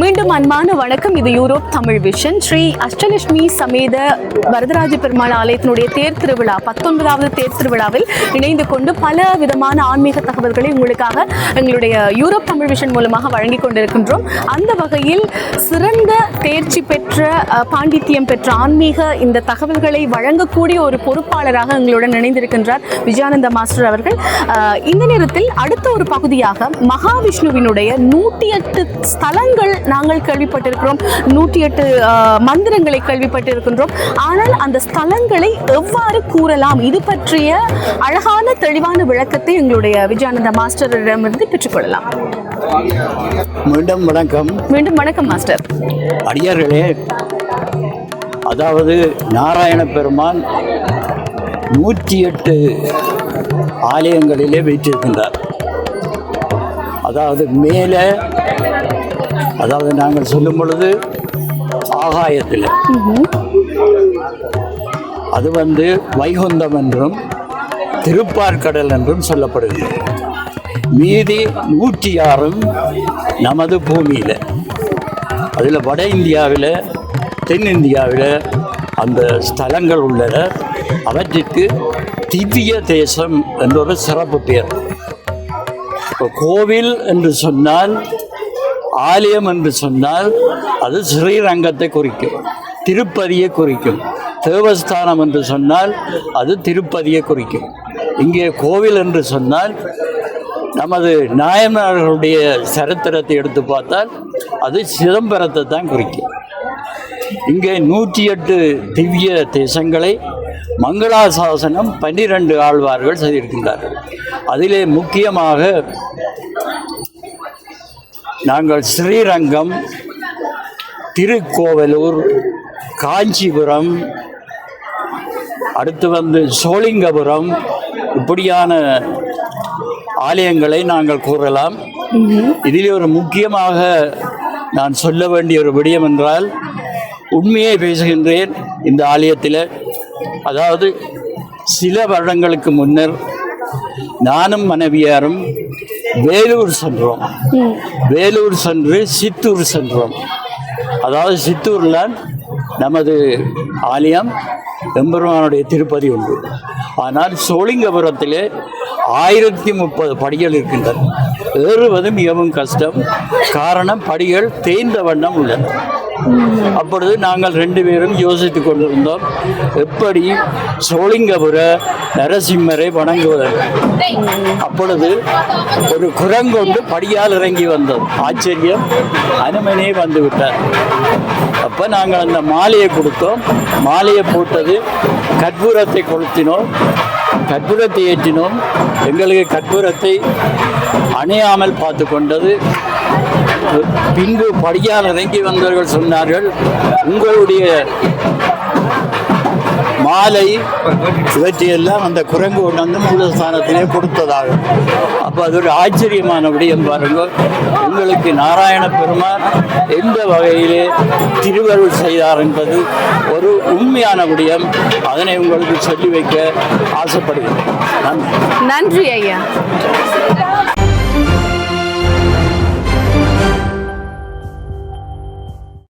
மீண்டும் அன்பான வணக்கம். இது யூரோப் தமிழ் விஷன். ஸ்ரீ அஷ்டலட்சுமி சமேத வரதராஜ பெருமாள் ஆலயத்தினுடைய தேர் திருவிழா பத்தொன்பதாவது தேர் திருவிழாவில் இணைந்து கொண்டு பல விதமான ஆன்மீக தகவல்களை உங்களுக்காக எங்களுடைய யூரோப் தமிழ் விஷன் மூலமாக வழங்கி கொண்டிருக்கின்றோம். அந்த வகையில் சிறந்த பெற்ற அஹ், பாண்டித்தியம் பெற்ற ஆன்மீக இந்த தகவல்களை வழங்கக்கூடிய ஒரு பொறுப்பாளராக எங்களுடன் இணைந்திருக்கின்றார் விஜயானந்த மாஸ்டர் அவர்கள். இந்த நேரத்தில் அடுத்த ஒரு பகுதியாக மகாவிஷ்ணுவினுடைய நூற்றி எட்டு ஸ்தலங்கள் நாங்கள் கேள்விப்பட்டிருக்கிறோம். நூற்றி எட்டு மந்திரங்களை கேள்விப்பட்டிருக்கின்றோம். ஆனால் அந்த ஸ்தலங்களை எவ்வாறு கூறலாம்? இது பற்றிய அழகான தெளிவான விளக்கத்தை எங்களுடைய விஜயானந்த மாஸ்டரிடமிருந்து பெற்றுக்கொள்ளலாம். மீண்டும் வணக்கம். மீண்டும் வணக்கம் மாஸ்டர். அடியார்களே அதாவது நாராயண பெருமான் நூற்றி எட்டு ஆலயங்களிலே வைத்திருக்கின்றார். அதாவது மேலே அதாவது நாங்கள் சொல்லும் பொழுது ஆகாயத்தில். அது வந்து வைகுந்தம் என்றும் திருப்பார்கடல் என்றும் சொல்லப்படுகிறது. மீதி நூற்றி ஆறும் நமது பூமியில். அதில் வட இந்தியாவில் தென்னிந்தியாவில் அந்த ஸ்தலங்கள் உள்ளன. அவற்றிற்கு திவ்ய தேசம் என்ற ஒரு சிறப்பு பெயர். இப்போ கோவில் என்று சொன்னால் ஆலயம் என்று சொன்னால் அது ஸ்ரீரங்கத்தை குறிக்கும் திருப்பதியை குறிக்கும். தேவஸ்தானம் என்று சொன்னால் அது திருப்பதியை குறிக்கும். இங்கே கோவில் என்று சொன்னால் நமது நாயன்மார்களுடைய சரித்திரத்தை எடுத்து பார்த்தால் அது சிதம்பரத்தை தான் குறிக்கும். இங்கே நூற்றி எட்டு திவ்ய தேசங்களை மங்களாசாசனம் பன்னிரண்டு ஆழ்வார்கள் செய்திருக்கின்றார்கள். அதிலே முக்கியமாக நாங்கள் ஸ்ரீரங்கம் திருக்கோவலூர் காஞ்சிபுரம் அடுத்து வந்து சோழிங்கபுரம் இப்படியான ஆலயங்களை நாங்கள் கூறலாம். இதில் ஒரு முக்கியமாக நான் சொல்ல வேண்டிய ஒரு விடயம் என்றால் உண்மையை பேசுகின்றேன் இந்த ஆலயத்தில். அதாவது சில வருடங்களுக்கு முன்னர் நானும் மனைவியாரும் வேலூர் சென்றோம். வேலூர் சென்று சித்தூர் சென்றோம். அதாவது சித்தூரில் நமது ஆலயம் எம்பெருமானுடைய திருப்பதி உண்டு. ஆனால் சோழிங்கபுரத்திலே ஆயிரத்தி முப்பது படிகள் இருக்கின்றன. ஏறுவது மிகவும் கஷ்டம். காரணம் படிகள் தேய்ந்த வண்ணம் உள்ளன. அப்பொழுது நாங்கள் ரெண்டு பேரும் யோசித்து கொண்டிருந்தோம் எப்படி சோழிங்கபுர நரசிம்மரை வணங்குவதற்கு. அப்பொழுது ஒரு குரங்கொண்டு படியால் இறங்கி வந்தோம் ஆச்சரியம். அனுமனே வந்து விட்டார் அப்போ நாங்கள் அந்த மாலையை கொடுத்தோம். மாலையை போட்டது கற்பூரத்தை கொளுத்தினோம். கற்பூரத்தை ஏற்றினோம். எங்களுக்கு கற்பூரத்தை அணையாமல் பார்த்து கொண்டது. பின்பு படியால் இறங்கி வந்தவர்கள் சொன்னார்கள் உங்களுடைய மாலை இவற்றையெல்லாம் அந்த குரங்கு கொண்டு வந்து மூலஸ்தானத்திலே கொடுத்ததாக. அப்போ அது ஒரு ஆச்சரியமான விடயம் பாருங்க. உங்களுக்கு நாராயண பெருமான் எந்த வகையிலே திருவருள் செய்தார் என்பது ஒரு உண்மையான விடயம். அதனை உங்களுக்கு சொல்லி வைக்க ஆசைப்படுகிறேன். நன்றி. நன்றி ஐயா.